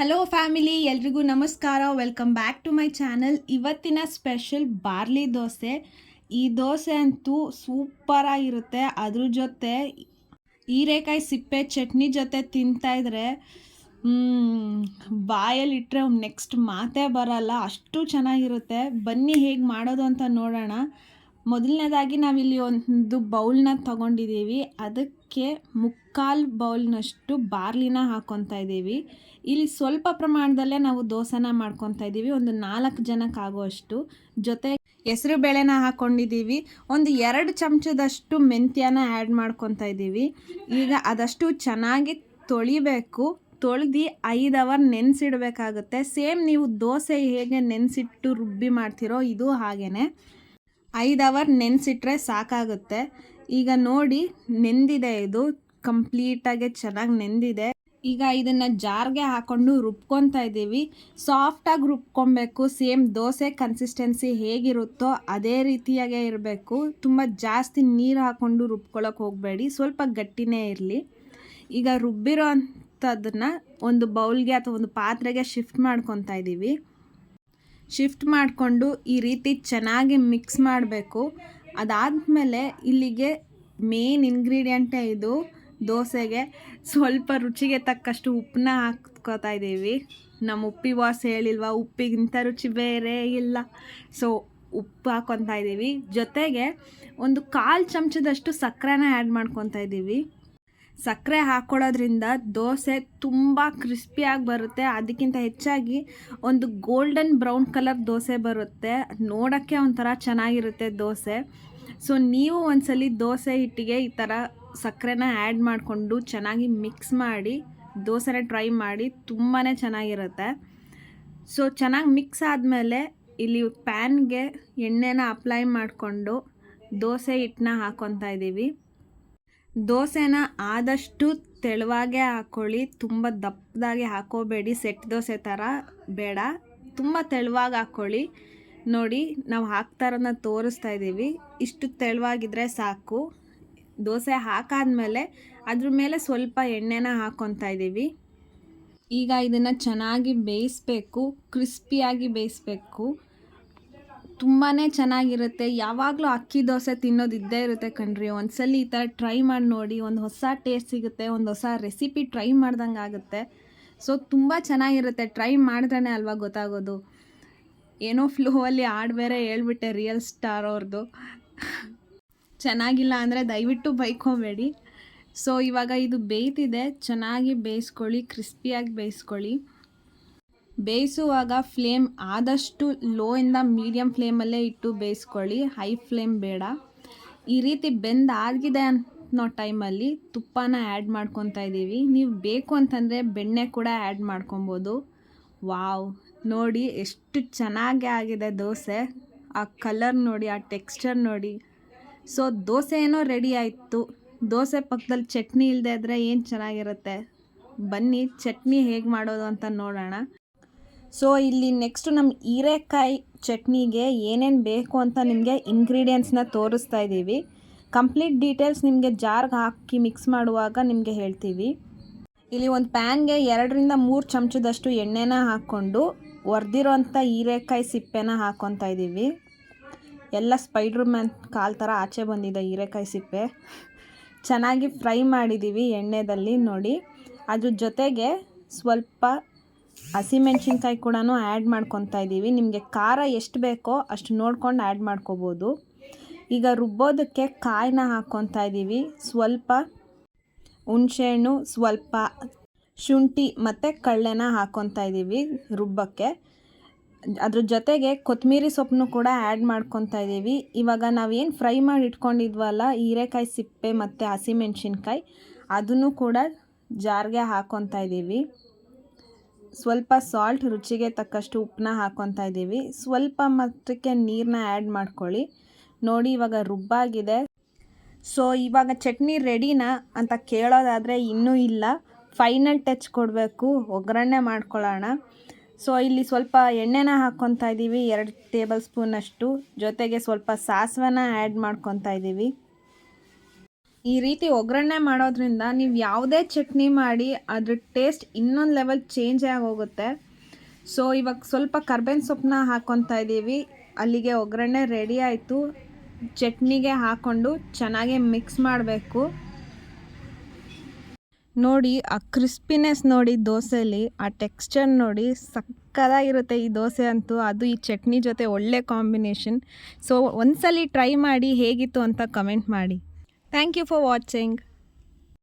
Hello family ಎಲ್ರಿಗೂ ನಮಸ್ಕಾರ. Welcome back to my channel ಇವತ್ತಿನ ಸ್ಪೆಷಲ್ ಬಾರ್ಲಿ ದೋಸೆ. ಈ ದೋಸೆ ಅಂತೂ ಸೂಪರಾಗಿರುತ್ತೆ ಅದ್ರ ಜೊತೆ ಹೀರೆಕಾಯಿ ಸಿಪ್ಪೆ, ಚಟ್ನಿ ಜೊತೆ ತಿಂತಾ ಇದ್ರೆ ಬಾಯಲ್ಲಿಟ್ಟರೆ ನೆಕ್ಸ್ಟ್ ಮಾತೇ ಬರಲ್ಲ. ಅಷ್ಟು ಚೆನ್ನಾಗಿರುತ್ತೆ. ಬನ್ನಿ ಹೇಗೆ ಮಾಡೋದು ಅಂತ ನೋಡೋಣ. ಮೊದಲನೇದಾಗಿ ನಾವಿಲ್ಲಿ ಒಂದು ಬೌಲ್ನ ತಗೊಂಡಿದ್ದೀವಿ. ಅದಕ್ಕೆ ಮುಕ್ಕಾಲು ಬೌಲ್ನಷ್ಟು ಬಾರ್ಲಿನ ಹಾಕ್ಕೊತಾ ಇದ್ದೀವಿ. ಇಲ್ಲಿ ಸ್ವಲ್ಪ ಪ್ರಮಾಣದಲ್ಲೇ ನಾವು ದೋಸೆನ ಮಾಡ್ಕೊತಾ ಇದ್ದೀವಿ. ಒಂದು ನಾಲ್ಕು ಜನಕ್ಕೆ ಆಗುವಷ್ಟು. ಜೊತೆ ಹೆಸರು ಬೇಳೆನ ಹಾಕ್ಕೊಂಡಿದ್ದೀವಿ ಒಂದು ಎರಡು ಚಮಚದಷ್ಟು ಮೆಂತ್ಯನ ಆ್ಯಡ್ ಮಾಡ್ಕೊತಾ ಇದ್ದೀವಿ. ಈಗ ಅದಷ್ಟು ಚೆನ್ನಾಗಿ ತೊಳಿಬೇಕು. ತೊಳೆದು ಐದು ಅವರ್ ನೆನೆಸಿಡಬೇಕಾಗುತ್ತೆ. ಸೇಮ್ ನೀವು ದೋಸೆ ಹೇಗೆ ನೆನೆಸಿಟ್ಟು ರುಬ್ಬಿ ಮಾಡ್ತೀರೋ ಇದು ಹಾಗೇ ಐದು ಅವರ್ ನೆನೆಸಿಟ್ರೆ ಸಾಕಾಗುತ್ತೆ. ಈಗ ನೋಡಿ, ನೆಂದಿದೆ ಇದು. ಕಂಪ್ಲೀಟಾಗಿ ಚೆನ್ನಾಗಿ ನೆಂದಿದೆ. ಈಗ ಇದನ್ನು ಜಾರ್ಗೆ ಹಾಕೊಂಡು ರುಬ್ಕೊತಾ ಇದ್ದೀವಿ. ಸಾಫ್ಟಾಗಿ ರುಬ್ಕೊಬೇಕು. ಸೇಮ್ ದೋಸೆ ಕನ್ಸಿಸ್ಟೆನ್ಸಿ ಹೇಗಿರುತ್ತೋ ಅದೇ ರೀತಿಯಾಗೆ ಇರಬೇಕು. ತುಂಬ ಜಾಸ್ತಿ ನೀರು ಹಾಕ್ಕೊಂಡು ರುಬ್ಕೊಳ್ಳೋಕೆ ಹೋಗಬೇಡಿ. ಸ್ವಲ್ಪ ಗಟ್ಟಿನೇ ಇರಲಿ. ಈಗ ರುಬ್ಬಿರೋ ಅಂಥದ್ದನ್ನು ಒಂದು ಬೌಲ್ಗೆ ಅಥವಾ ಒಂದು ಪಾತ್ರೆಗೆ ಶಿಫ್ಟ್ ಮಾಡ್ಕೊತಾ ಇದ್ದೀವಿ. ಶಿಫ್ಟ್ ಮಾಡಿಕೊಂಡು ಈ ರೀತಿ ಚೆನ್ನಾಗಿ ಮಿಕ್ಸ್ ಮಾಡಬೇಕು. ಅದಾದಮೇಲೆ ಇಲ್ಲಿಗೆ ಮೇನ್ ಇಂಗ್ರೀಡಿಯೆಂಟೇ ಇದು. ದೋಸೆಗೆ ಸ್ವಲ್ಪ ರುಚಿಗೆ ತಕ್ಕಷ್ಟು ಉಪ್ಪನ್ನ ಹಾಕ್ಕೋತಾ ಇದ್ದೀವಿ. ನಮ್ಮ ಉಪ್ಪಿ ವಾಸ್ ಹೇಳಿಲ್ವ, ಉಪ್ಪಿಗಿಂತ ರುಚಿ ಬೇರೆ ಇಲ್ಲ. ಸೊ ಉಪ್ಪು ಹಾಕ್ಕೊತಾ ಇದ್ದೀವಿ. ಜೊತೆಗೆ ಒಂದು ಕಾಲು ಚಮಚದಷ್ಟು ಸಕ್ಕರೆನ ಆ್ಯಡ್ ಮಾಡ್ಕೊತಾ ಇದ್ದೀವಿ. ಸಕ್ಕರೆ ಹಾಕ್ಕೊಳ್ಳೋದ್ರಿಂದ ದೋಸೆ ತುಂಬ ಕ್ರಿಸ್ಪಿಯಾಗಿ ಬರುತ್ತೆ. ಅದಕ್ಕಿಂತ ಹೆಚ್ಚಾಗಿ ಒಂದು ಗೋಲ್ಡನ್ ಬ್ರೌನ್ ಕಲರ್ ದೋಸೆ ಬರುತ್ತೆ. ನೋಡೋಕ್ಕೆ ಒಂಥರ ಚೆನ್ನಾಗಿರುತ್ತೆ ದೋಸೆ. ಸೊ ನೀವು ಒಂದ್ಸಲಿ ದೋಸೆ ಹಿಟ್ಟಿಗೆ ಈ ಥರ ಸಕ್ಕರೆನ ಆ್ಯಡ್ ಮಾಡಿಕೊಂಡು ಚೆನ್ನಾಗಿ ಮಿಕ್ಸ್ ಮಾಡಿ, ದೋಸೆನ ಟ್ರೈ ಮಾಡಿ ತುಂಬಾ ಚೆನ್ನಾಗಿರುತ್ತೆ. ಸೊ ಚೆನ್ನಾಗಿ ಮಿಕ್ಸ್ ಆದಮೇಲೆ ಇಲ್ಲಿ ಪ್ಯಾನ್ಗೆ ಎಣ್ಣೆನ ಅಪ್ಲೈ ಮಾಡಿಕೊಂಡು ದೋಸೆ ಹಿಟ್ಟನ್ನ ಹಾಕೊತಾ ಇದ್ದೀವಿ. ದೋಸೆನ ಆದಷ್ಟು ತೆಳುವಾಗೆ ಹಾಕ್ಕೊಳ್ಳಿ ತುಂಬ ದಪ್ಪದಾಗಿ ಹಾಕೋಬೇಡಿ, ಸೆಟ್ ದೋಸೆ ಥರ ಬೇಡ. ತುಂಬ ತೆಳುವಾಗಿ ಹಾಕ್ಕೊಳ್ಳಿ ನೋಡಿ, ನಾವು ಹಾಕ್ತಾ ಇರೋದನ್ನ ತೋರಿಸ್ತಾ ಇದ್ದೀವಿ ಇಷ್ಟು ತೆಳುವಾಗಿದ್ದರೆ ಸಾಕು. ದೋಸೆ ಹಾಕಾದ್ಮೇಲೆ ಅದ್ರ ಮೇಲೆ ಸ್ವಲ್ಪ ಎಣ್ಣೆನ ಹಾಕ್ಕೊತಾ ಇದ್ದೀವಿ ಈಗ ಇದನ್ನು ಚೆನ್ನಾಗಿ ಬೇಯಿಸ್ಬೇಕು, ಕ್ರಿಸ್ಪಿಯಾಗಿ ಬೇಯಿಸ್ಬೇಕು. ತುಂಬಾ ಚೆನ್ನಾಗಿರುತ್ತೆ. ಯಾವಾಗಲೂ ಅಕ್ಕಿ ದೋಸೆ ತಿನ್ನೋದು ಇದ್ದೇ ಇರುತ್ತೆ ಕಣ್ರಿ. ಒಂದ್ಸಲ ಈ ಥರ ಟ್ರೈ ಮಾಡಿ ನೋಡಿ, ಒಂದು ಹೊಸ ಟೇಸ್ಟ್ ಸಿಗುತ್ತೆ, ಒಂದು ಹೊಸ ರೆಸಿಪಿ ಟ್ರೈ ಮಾಡ್ದಂಗೆ ಆಗುತ್ತೆ ಸೊ ತುಂಬ ಚೆನ್ನಾಗಿರುತ್ತೆ. ಟ್ರೈ ಮಾಡಿದ್ರೆ ಅಲ್ವಾ ಗೊತ್ತಾಗೋದು. ಏನೋ ಫ್ಲೋವಲ್ಲಿ ಆಡ್ ಬೇರೆ ಹೇಳ್ಬಿಟ್ಟೆ ರಿಯಲ್ ಸ್ಟಾರ್ ಅವ್ರದ್ದು ಚೆನ್ನಾಗಿಲ್ಲ ಅಂದರೆ ದಯವಿಟ್ಟು ಬೈಕೋಬೇಡಿ. ಸೊ ಇವಾಗ ಇದು ಬೇಯ್ತಿದೆ. ಚೆನ್ನಾಗಿ ಬೇಯಿಸ್ಕೊಳ್ಳಿ ಕ್ರಿಸ್ಪಿಯಾಗಿ ಬೇಯಿಸ್ಕೊಳ್ಳಿ. ಬೇಯಿಸುವಾಗ ಫ್ಲೇಮ್ ಆದಷ್ಟು ಲೋ ಇಂದ ಮೀಡಿಯಮ್ ಫ್ಲೇಮಲ್ಲೇ ಇಟ್ಟು ಬೇಯಿಸ್ಕೊಳ್ಳಿ. ಹೈ ಫ್ಲೇಮ್ ಬೇಡ. ಈ ರೀತಿ ಬೆಂದಾಗಿದೆ ಅನ್ನೋ ಟೈಮಲ್ಲಿ ತುಪ್ಪನ ಆ್ಯಡ್ ಮಾಡ್ಕೊತಾ ಇದ್ದೀವಿ ನೀವು ಬೇಕು ಅಂತಂದರೆ ಬೆಣ್ಣೆ ಕೂಡ ಆ್ಯಡ್ ಮಾಡ್ಕೊಬೋದು. ವಾವ್. ನೋಡಿ, ಎಷ್ಟು ಚೆನ್ನಾಗಿ ಆಗಿದೆ ದೋಸೆ. ಆ ಕಲರ್ ನೋಡಿ, ಆ ಟೆಕ್ಸ್ಚರ್ ನೋಡಿ. ಸೊ ದೋಸೆ ಏನೋ ರೆಡಿ ಆಯಿತು. ದೋಸೆ ಪಕ್ಕದಲ್ಲಿ ಚಟ್ನಿ ಇಲ್ಲದೆ ಇದ್ದರೆ ಏನು ಚೆನ್ನಾಗಿರುತ್ತೆ? ಬನ್ನಿ, ಚಟ್ನಿ ಹೇಗೆ ಮಾಡೋದು ಅಂತ ನೋಡೋಣ. ಸೊ ಇಲ್ಲಿ ನೆಕ್ಸ್ಟು ನಮ್ಮ ಹೀರೆಕಾಯಿ ಚಟ್ನಿಗೆ ಏನೇನು ಬೇಕು ಅಂತ ನಿಮಗೆ ಇಂಗ್ರೀಡಿಯೆಂಟ್ಸ್ನ ತೋರಿಸ್ತಾ ಇದ್ದೀವಿ ಕಂಪ್ಲೀಟ್ ಡೀಟೇಲ್ಸ್ ನಿಮಗೆ ಜಾರ್ಗೆ ಹಾಕಿ ಮಿಕ್ಸ್ ಮಾಡುವಾಗ ನಿಮಗೆ ಹೇಳ್ತೀವಿ. ಇಲ್ಲಿ ಒಂದು ಪ್ಯಾನ್ಗೆ ಎರಡರಿಂದ ಮೂರು ಚಮಚದಷ್ಟು ಎಣ್ಣೆನ ಹಾಕ್ಕೊಂಡು ಒರ್ದಿರೋಂಥ ಹೀರೆಕಾಯಿ ಸಿಪ್ಪೆನ ಹಾಕ್ಕೊತಾ ಇದ್ದೀವಿ ಎಲ್ಲ ಸ್ಪೈಡ್ರ್ ಮ್ಯಾನ್ ಕಾಲ್ ಥರ ಆಚೆ ಬಂದಿದೆ ಹೀರೆಕಾಯಿ ಸಿಪ್ಪೆ. ಚೆನ್ನಾಗಿ ಫ್ರೈ ಮಾಡಿದ್ದೀವಿ ಎಣ್ಣೆದಲ್ಲಿ ನೋಡಿ. ಅದ್ರ ಜೊತೆಗೆ ಸ್ವಲ್ಪ ಹಸಿಮೆಣ್ಸಿನ್ಕಾಯಿ ಕೂಡ ಆ್ಯಡ್ ಮಾಡ್ಕೊತಾ ಇದ್ದೀವಿ ನಿಮಗೆ ಖಾರ ಎಷ್ಟು ಬೇಕೋ ಅಷ್ಟು ನೋಡ್ಕೊಂಡು ಆ್ಯಡ್ ಮಾಡ್ಕೋಬೋದು. ಈಗ ರುಬ್ಬೋದಕ್ಕೆ ಕಾಯಿನ ಹಾಕ್ಕೊತಾ ಇದ್ದೀವಿ ಸ್ವಲ್ಪ ಹುಣಸೆಹಣ್ಣು ಸ್ವಲ್ಪ ಶುಂಠಿ ಮತ್ತು ಕಳ್ಳೆನ ಹಾಕ್ಕೊತಾ ಇದ್ದೀವಿ ರುಬ್ಬಕ್ಕೆ. ಅದ್ರ ಜೊತೆಗೆ ಕೊತ್ತಂಬರಿ ಸೊಪ್ಪನ್ನು ಕೂಡ ಆ್ಯಡ್ ಮಾಡ್ಕೊತಾ ಇದ್ದೀವಿ ಇವಾಗ ನಾವೇನು ಫ್ರೈ ಮಾಡಿ ಇಟ್ಕೊಂಡಿದ್ವಲ್ಲ, ಹೀರೆಕಾಯಿ ಸಿಪ್ಪೆ ಮತ್ತು ಹಸಿಮೆಣ್ಸಿನ್ಕಾಯಿ, ಅದನ್ನು ಕೂಡ ಜಾರ್ಗೆ ಹಾಕ್ಕೊತಾ ಇದ್ದೀವಿ ಸ್ವಲ್ಪ ಸಾಲ್ಟ್ ರುಚಿಗೆ ತಕ್ಕಷ್ಟು ಉಪ್ಪನ್ನ ಹಾಕ್ಕೊತಾ ಇದ್ದೀವಿ ಸ್ವಲ್ಪ ಮಟ್ಟಕ್ಕೆ ನೀರನ್ನ ಆ್ಯಡ್ ಮಾಡ್ಕೊಳ್ಳಿ. ನೋಡಿ ಇವಾಗ ರುಬ್ಬಾಗಿದೆ. ಸೊ ಇವಾಗ ಚಟ್ನಿ ರೆಡಿನಾ ಅಂತ ಕೇಳೋದಾದರೆ ಇನ್ನೂ ಇಲ್ಲ. ಫೈನಲ್ ಟಚ್ ಕೊಡಬೇಕು. ಒಗ್ಗರಣೆ ಮಾಡ್ಕೊಳ್ಳೋಣ. ಸೊ ಇಲ್ಲಿ ಸ್ವಲ್ಪ ಎಣ್ಣೆನ ಹಾಕ್ಕೊತಾ ಇದ್ದೀವಿ ಎರಡು ಟೇಬಲ್ ಸ್ಪೂನಷ್ಟು ಜೊತೆಗೆ ಸ್ವಲ್ಪ ಸಾಸಿವೆನ ಆ್ಯಡ್ ಮಾಡ್ಕೊತಾ ಇದ್ದೀವಿ ಈ ರೀತಿ ಒಗ್ಗರಣೆ ಮಾಡೋದ್ರಿಂದ ನೀವು ಯಾವುದೇ ಚಟ್ನಿ ಮಾಡಿ ಅದ್ರ ಟೇಸ್ಟ್ ಇನ್ನೊಂದು ಲೆವೆಲ್ ಚೇಂಜೇ ಆಗೋಗುತ್ತೆ. ಸೊ ಇವಾಗ ಸ್ವಲ್ಪ ಕರ್ಬೇವಿನ ಸೊಪ್ಪನ್ನ ಹಾಕ್ಕೊತಾ ಇದ್ದೀವಿ ಅಲ್ಲಿಗೆ ಒಗ್ಗರಣೆ ರೆಡಿ ಆಯಿತು. ಚಟ್ನಿಗೆ ಹಾಕ್ಕೊಂಡು ಚೆನ್ನಾಗಿ ಮಿಕ್ಸ್ ಮಾಡಬೇಕು. ನೋಡಿ, ಆ ಕ್ರಿಸ್ಪಿನೆಸ್ ನೋಡಿ ದೋಸೆಯಲ್ಲಿ ಆ ಟೆಕ್ಸ್ಚರ್ ನೋಡಿ ಸಕ್ಕದಾಗಿರುತ್ತೆ ಈ ದೋಸೆ ಅಂತೂ. ಅದು ಈ ಚಟ್ನಿ ಜೊತೆ ಒಳ್ಳೆ ಕಾಂಬಿನೇಷನ್. ಸೊ, ಒಂದ್ಸಲಿ ಟ್ರೈ ಮಾಡಿ ಹೇಗಿತ್ತು ಅಂತ ಕಮೆಂಟ್ ಮಾಡಿ. Thank you for watching.